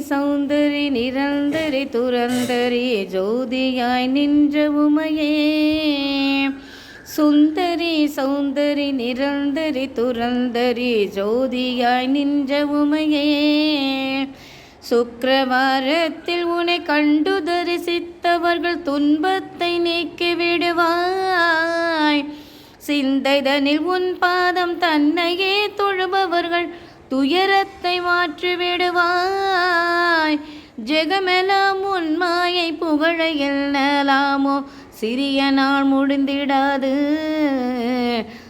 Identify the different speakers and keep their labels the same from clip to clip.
Speaker 1: சௌந்தரி நிரந்தரி துரந்தரி ஜோதியாய் நின்ற உமையே. சுந்தரி சௌந்தரி நிரந்தரி துரந்தரி ஜோதியாய் நின்ற உமையே. சுக்கரவாரத்தில் உன்னை கண்டு தரிசித்தவர்கள் துன்பத்தை நீக்கி விடுவாய். சிந்தைதனில் உன் பாதம் தன்னையே தொழுபவர்கள் துயரத்தை மாற்றி விடுவாய் ஜெகமெல்லாம் உன் மாயை புகழ எண்ணலாமோ? சிறிய நாள் முடிந்திடாது.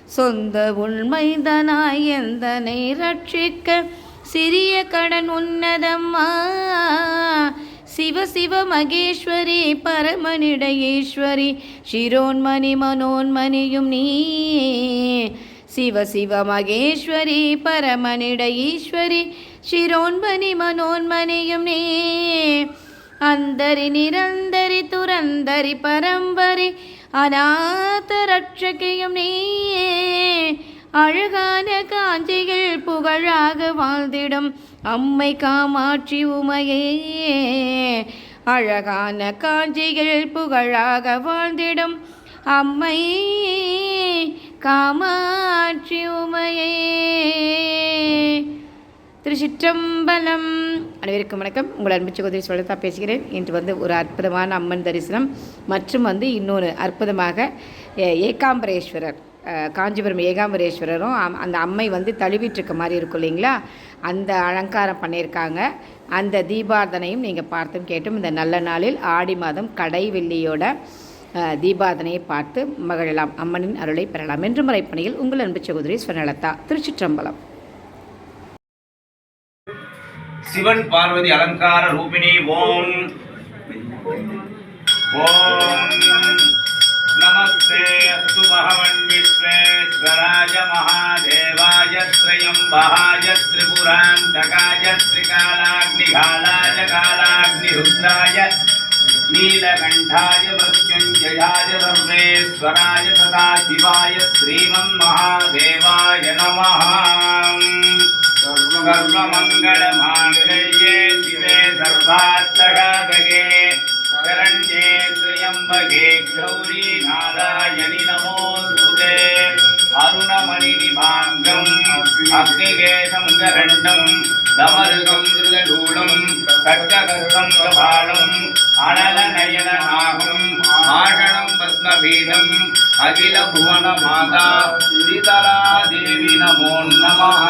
Speaker 1: சொந்த உண்மைதனாய் எந்தனை ரட்சிக்க? சிறிய கடன் உன்னதம்மா. சிவ சிவ மகேஸ்வரி பரமனிட ஈஸ்வரி சிரோன்மணி மனோன்மணியும் நீ. சிவ சிவ மகேஸ்வரி பரமனிட ஈஸ்வரி சிரோன்மணி மனோன்மணியும் நீ. அந்தரி நிரந்தரி துரந்தரி பரம்பரி அநாத ரட்சகையும் நீயே அழகான காஞ்சிகள் புகழாக வாழ்ந்திடும் அம்மை காமாட்சி உமையே. அழகான காஞ்சிகள் புகழாக வாழ்ந்திடும் அம்மை. காமாட்சி உமையே. திருச்சிற்றம்பலம். அனைவருக்கும் வணக்கம். உங்கள் அன்பு சகோதரி சொல்லத்தா பேசுகிறேன். இன்று வந்து ஒரு அற்புதமான அம்மன் தரிசனம் மற்றும் வந்து இன்னொரு அற்புதமாக ஏகாம்பரேஸ்வரர் காஞ்சிபுரம் ஏகாம்பரேஸ்வரரும் அந்த அம்மை வந்து தழுவிட்டுருக்க மாதிரி இருக்கும் இல்லைங்களா? அந்த அலங்காரம் பண்ணியிருக்காங்க. அந்த தீபார்த்தனையும் நீங்கள் பார்த்தும் கேட்டும். இந்த நல்ல நாளில் ஆடி மாதம் கடை வெள்ளியோட தீபாதனையை பார்த்து மகிழலாம் அம்மனின் அருளை பெறலாம் என்று முறைப்பணியில் உங்கள் அன்பு சகோதரி ஸ்வர்ணலதா திருச்சிற்றம்பலம்.
Speaker 2: சிவன் பார்வதி அலங்கார ரூபிணி ஓம். ஓம். நமஸ்தே அஸ்து பகவன் விஸ்வேஸ்வராஜ மகாதேவாய ஸ்ரயம்பகாய திரிபுராந்தகாய ஸ்ரீகாலாக்னிகாலாய காலாக்னிருத்ராய நீலகண்டாய மருத்யுஞ்சயாய சர்வேஸ்வராய சதாசிவாய ஸ்ரீமன்மகாதேவாய நமः सर्वमङ्गलमाङ्गल्ये शिवे सर्वार्थसाधके शरण्ये त्र्यम्बके गौरी नारायणि नमोऽस्तुते अरुणमणिनिभाङ्गम् अग्निकेशं गरण्डम् அடல நயன நாகம் ஆஷணம் பத்மபீடம் அகில புவன மாதா சிதலா தேவி நமோ நமஹ.